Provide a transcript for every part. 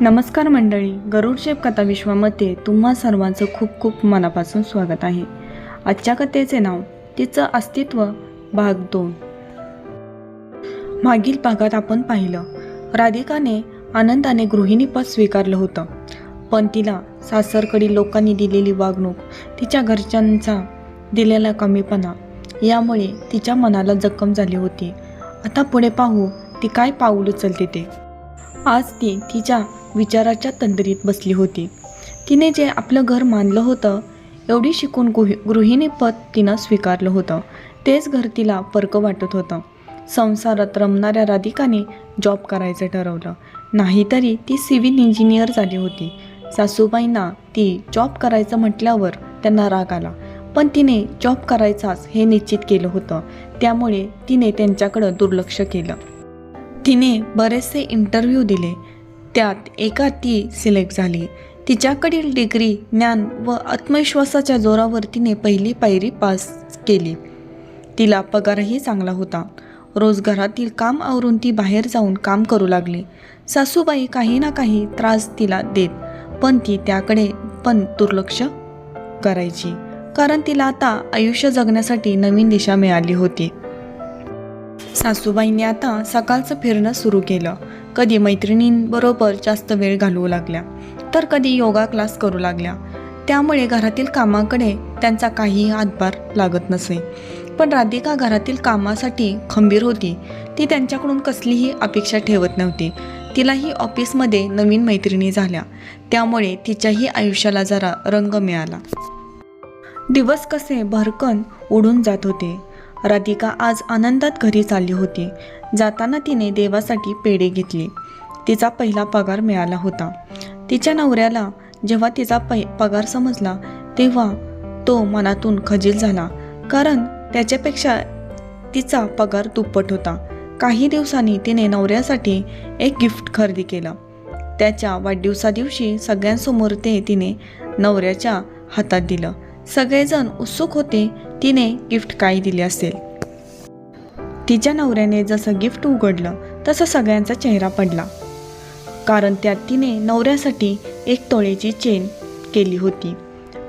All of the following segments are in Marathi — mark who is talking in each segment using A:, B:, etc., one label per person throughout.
A: नमस्कार मंडळी गरुड शेप कथा विश्वामध्ये तुम्हा सर्वांचं खूप खूप मनापासून स्वागत आहे. आजच्या कथेचे नाव तिचं अस्तित्व भाग दोन. मागील भागात आपण पाहिलं राधिकाने आनंदाने गृहिणीपद स्वीकारलं होतं. पण तिला सासरकडील लोकांनी दिलेली वागणूक तिच्या घरच्यांचा दिलेला कमीपणा यामुळे तिच्या मनाला जखम झाली होती. आता पुढे पाहू ती काय पाऊल उचलते ते. आज ती तिच्या विचाराच्या तंद्रीत बसली होती. तिने जे आपलं घर मानलं होतं एवढी शिकून गृहि गृहिणीपद तिनं स्वीकारलं होतं. तेच घर तिला परकं वाटत होतं. संसारात रमणाऱ्या राधिकाने जॉब करायचं ठरवलं. नाहीतरी ती सिव्हिल इंजिनियर झाली होती. सासूबाईंना ती जॉब करायचं म्हटल्यावर त्यांना राग आला. पण तिने जॉब करायचाच हे निश्चित केलं होतं. त्यामुळे तिने त्यांच्याकडं दुर्लक्ष केलं. तिने बरेचसे इंटरव्ह्यू दिले. त्यात एका ती सिलेक्ट झाली. तिच्याकडील डिग्री ज्ञान व आत्मविश्वासाच्या जोरावर तिने पहिली पायरी पास केली. तिला पगारही चांगला होता. रोज घरातील काम आवरून ती बाहेर जाऊन काम करू लागली. सासूबाई काही ना काही त्रास तिला देत पण ती त्याकडे पण दुर्लक्ष करायची कारण तिला आता आयुष्य जगण्यासाठी नवीन दिशा मिळाली होती. सासूबाईंनी आता सकाळचं फिरणं सुरू केलं. कधी मैत्रिणींबरोबर जास्त वेळ घालवू लागल्या तर कधी योगा क्लास करू लागल्या. त्यामुळे घरातील कामाकडे त्यांचा काहीही हातभार लागत नसे. पण राधिका घरातील कामासाठी खंबीर होती. ती त्यांच्याकडून कसलीही अपेक्षा ठेवत नव्हती. तिलाही ऑफिसमध्ये नवीन मैत्रिणी झाल्या. त्यामुळे तिच्याही आयुष्याला जरा रंग मिळाला. दिवस कसे भरकन उडून जात होते. राधिका आज आनंदात घरी चालली होती. जाताना तिने देवासाठी पेढे घेतले. तिचा पहिला पगार मिळाला होता. तिच्या नवऱ्याला जेव्हा तिचा पै पगार समजला तेव्हा तो मनातून खजील झाला. कारण त्याच्यापेक्षा तिचा पगार दुप्पट होता. काही दिवसांनी तिने नवऱ्यासाठी एक गिफ्ट खरेदी केलं. त्याच्या वाढदिवसादिवशी सगळ्यांसमोर ते तिने नवऱ्याच्या हातात दिलं. सगळेजण उत्सुक होते तिने गिफ्ट काय दिले असेल. तिच्या नवऱ्याने जसं गिफ्ट उघडलं तसं सगळ्यांचा चेहरा पडला. कारण त्यात तिने नवऱ्यासाठी एक तोळेची चेन केली होती.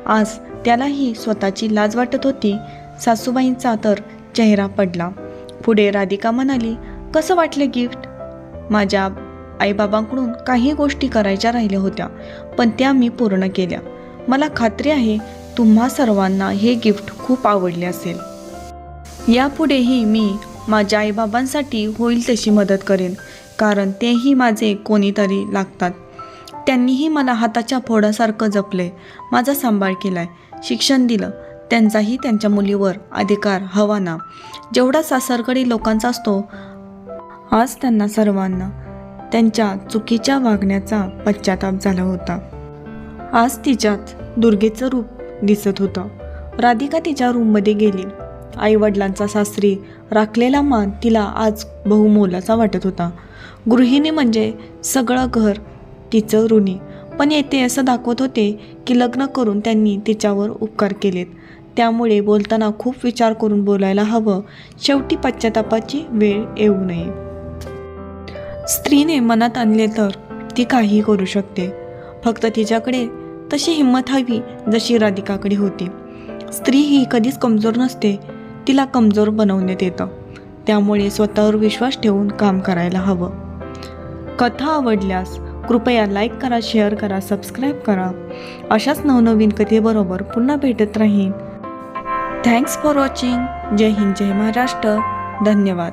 A: आज त्यालाही स्वतःची लाज वाटत होती. सासूबाईंचा तर चेहरा पडला. पुढे राधिका म्हणाली कसं वाटलं गिफ्ट? माझ्या आईबाबांकडून काही गोष्टी करायच्या राहिल्या होत्या पण त्या मी पूर्ण केल्या. मला खात्री आहे तुम्हा सर्वांना हे गिफ्ट खूप आवडले असेल. यापुढेही मी माझ्या आईबाबांसाठी होईल तशी मदत करेन कारण तेही माझे कोणीतरी लागतात. त्यांनीही मला हाताच्या फोडासारखं जपले माझा सांभाळ केलाय शिक्षण दिलं त्यांचाही त्यांच्या मुलीवर अधिकार हवा ना. जेवढा सासरकडे लोकांचा असतो आज त्यांना सर्वांना त्यांच्या चुकीच्या वागण्याचा पश्चाताप झाला होता. आज तिच्यात दुर्गेचं रूप दिसत होतं. राधिका तिच्या रूममध्ये गेली. आईवडिलांचा सासरी राखलेला मान तिला आज बहुमोलाचा वाटत होता. गृहिणी म्हणजे सगळं घर तिचं ऋणी. पण येते असं दाखवत होते की लग्न करून त्यांनी तिच्यावर उपकार केलेत. त्यामुळे बोलताना खूप विचार करून बोलायला हवं. शेवटी पश्चातापाची वेळ येऊ नये. स्त्रीने मनात आणले तर ती काहीही करू शकते. फक्त तिच्याकडे तशी हिंमत हवी जशी राधिकाकडे होती. स्त्री ही कधीच कमजोर नसते. तिला कमजोर बनवण्यात येतं. त्यामुळे स्वतःवर विश्वास ठेवून काम करायला हवं. कथा आवडल्यास कृपया लाईक करा शेअर करा सबस्क्राईब करा. अशाच नवनवीन कथेबरोबर पुन्हा भेटत राहीन. थँक्स फॉर वॉचिंग जय हिंद जय महाराष्ट्र. धन्यवाद.